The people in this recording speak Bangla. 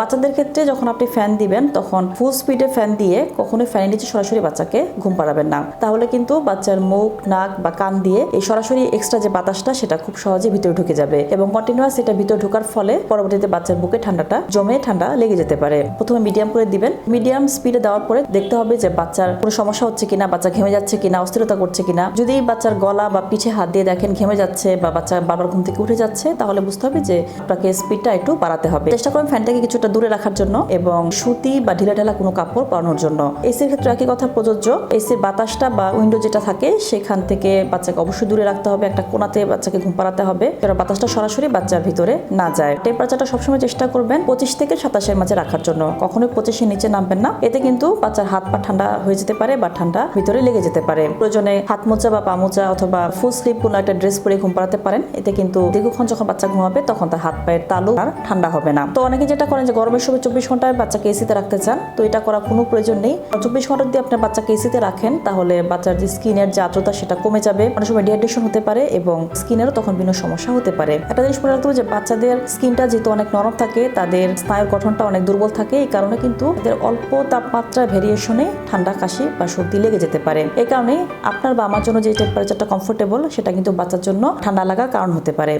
বাচ্চাদের ক্ষেত্রে যখন আপনি ফ্যান দিবেন, তখন ফুল স্পিডে ফ্যান দিয়ে কখনোই ফ্যানের নিচে সরাসরি বাচ্চাকে ঘুম পাড়াবেন না। তাহলে কিন্তু বাচ্চার মুখ, নাক বা কান দিয়ে এই সরাসরি এক্সট্রা যে বাতাসটা, সেটা খুব সহজে ভিতরে ঢুকে যাবে এবং কন্টিনিউয়াস এটা ভিতরে ঢোকার ফলে পরবর্তীতে বাচ্চার বুকে ঠান্ডাটা জমে ঠান্ডা লেগে যেতে পারে। প্রথমে মিডিয়াম করে দিবেন। মিডিয়াম স্পিডে দেওয়ার পরে দেখতে হবে যে বাচ্চার কোনো সমস্যা হচ্ছে কিনা, বাচ্চা ঘেমে যাচ্ছে কিনা, অস্থিরতা করছে কিনা। যদি বাচ্চার গলা বা পিঠে হাত দিয়ে দেখেন ঘেমে যাচ্ছে বা বাচ্চা বারবার ঘুম থেকে উঠে যাচ্ছে, তাহলে বুঝতে হবে যে আপনাকে স্পিডটা একটু বাড়াতে হবে। চেষ্টা করুন ফ্যানটাকে কিছুটা দূরে রাখার জন্য এবং সুতি বা ঢিলা ঢালা কোনো কাপড় পরানোর জন্য। এসির ক্ষেত্রে একই কথা, প্রযোজ্য। এসির বাতাসটা বা উইন্ডো যেটা থাকে, সেখান থেকে বাচ্চাকে অবশ্যই দূরে রাখতে হবে। একটা কোনাতে বাচ্চাকে ঘুম পাড়াতে হবে। যেন বাতাসটা সরাসরি বাচ্চার ভিতরে না যায়। টেম্পারেচারটা সবসময় চেষ্টা করবেন পঁচিশ থেকে সাতাশের মাঝে রাখার জন্য। কখনোই পঁচিশের নিচে নামবেন না। এতে কিন্তু বাচ্চার হাত পা ঠান্ডা হয়ে যেতে পারে বা ঠান্ডা ভিতরে লেগে যেতে পারে। প্রয়োজনে হাত মোজা বা পা মোজা অথবা ফুল স্লিপ কোনো একটা ড্রেস পরে ঘুম পাড়াতে পারেন। এতে কিন্তু দীর্ঘক্ষণ যখন বাচ্চা ঘুমাবে, তখন তার হাত পায়ের তালু আর ঠান্ডা হবে না। তো অনেকে যেটা করেন গরমের সময় চব্বিশ ঘন্টায় বাচ্চাকে এসিতে রাখতে চান, তো এটা করার কোনো প্রয়োজন নেই। চব্বিশ ঘণ্টা যদি আপনার বাচ্চাকে এসিতে রাখেন, তাহলে বাচ্চার যে স্কিনের যে আর্দ্রতা, সেটা কমে যাবে। অনেক সময় ডিহাইড্রেশন হতে পারে এবং স্কিনেরও তখন বিভিন্ন সমস্যা হতে পারে। একটা জিনিস মনে রাখতে যে, বাচ্চাদের স্কিনটা যেহেতু অনেক নরম থাকে, তাদের স্নায়ুর গঠনটা অনেক দুর্বল থাকে, এই কারণে কিন্তু এদের অল্প তাপমাত্রা ভেরিয়েশনে ঠান্ডা কাশি বা সর্দি লেগে যেতে পারে। এই কারণে আপনার বা আমার জন্য যে টেম্পারেচারটা কমফোর্টেবল সেটা কিন্তু বাচ্চার জন্য ঠান্ডা লাগার কারণ হতে পারে।